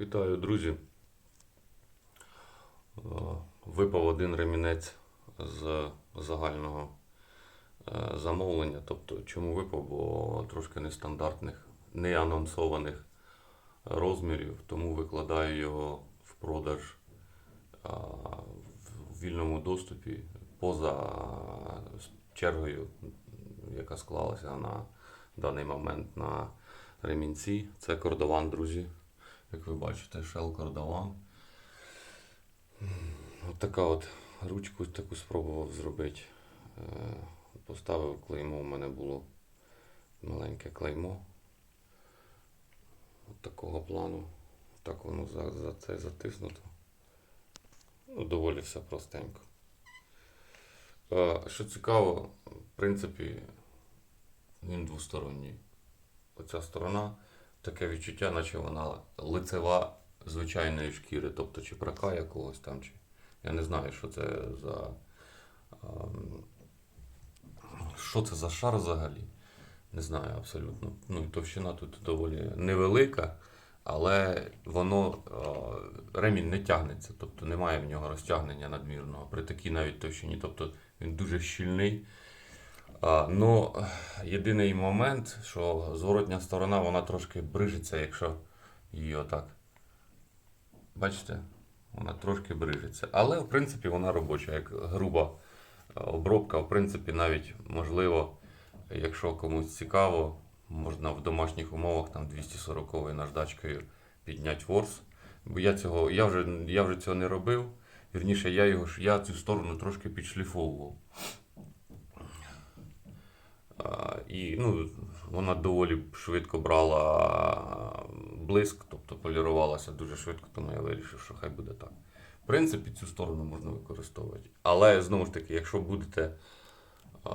Вітаю, друзі. Е, Випав один ремінець з загального е, замовлення. Тобто, чому випав? Бо трошки нестандартних, не анонсованих розмірів, тому викладаю його в продаж в вільному доступі поза чергою, яка склалася на даний момент на ремінці. Це кордован, друзі. Як ви бачите, Shell кордован. От така от ручку таку спробував зробити. Е, Поставив клеймо, у мене було маленьке клеймо. От такого плану. Так воно за, за це затиснуто. Ну, доволі все простенько. Е, Що цікаво, в принципі, він двосторонній. Оця сторона таке відчуття, наче вона лицева звичайної шкіри, тобто чи прака якогось там, чи. Я не знаю, що це за. ем, Що це за шар взагалі? Не знаю абсолютно. Ну, товщина тут доволі невелика, але воно е, ремінь не тягнеться, тобто немає в нього розтягнення надмірного при такій навіть товщині. Тобто він дуже щільний. Ну, єдиний момент, що зворотня сторона вона трошки брижиться, якщо її отак. Бачите? Вона трошки брижиться. Але, в принципі, вона робоча, як груба е, обробка. В принципі, навіть можливо, якщо комусь цікаво, можна в домашніх умовах там 240 наждачкою підняти ворс. Бо я цього, я вже, я вже цього не робив. Вірніше, я його я цю сторону трошки підшліфовував. І ну, вона доволі швидко брала блиск, тобто полірувалася дуже швидко, тому я вирішив, що хай буде так. В принципі, цю сторону можна використовувати. Але знову ж таки, якщо будете а,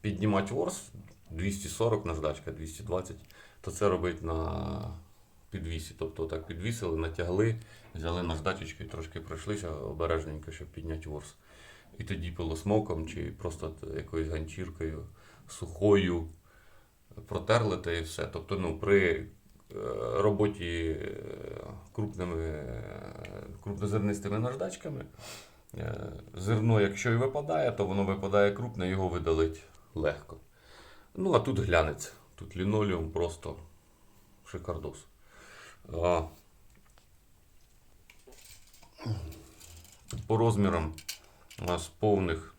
піднімати ворс 240 наждачка, 220, то це робить на підвісі. Тобто так підвісили, натягли, взяли наждачечки, трошки пройшлися обережненько, щоб підняти ворс. І тоді пилосмоком чи просто якоюсь ганчіркою сухою протерли те і все. Тобто, ну, при е, роботі е, крупними, крупнозернистими наждачками, е, зерно, якщо і випадає, то воно випадає крупне, його видалить легко. Ну, а тут глянець. Тут лінолеум просто шикардос. По розмірам у нас повних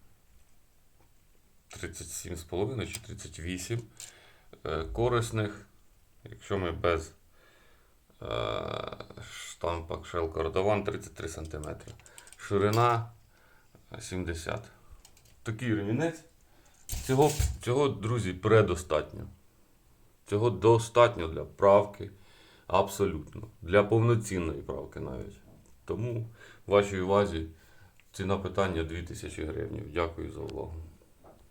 37,5 чи 38. Е, Корисних, якщо ми без е, штампа Shell Cordovan 33 см. Ширина 70. Такий ремінець. Цього, цього, друзі, предостатньо. Цього достатньо для правки. Абсолютно. Для повноцінної правки навіть. Тому вашій увазі ціна питання 2000 гривень. Дякую за увагу.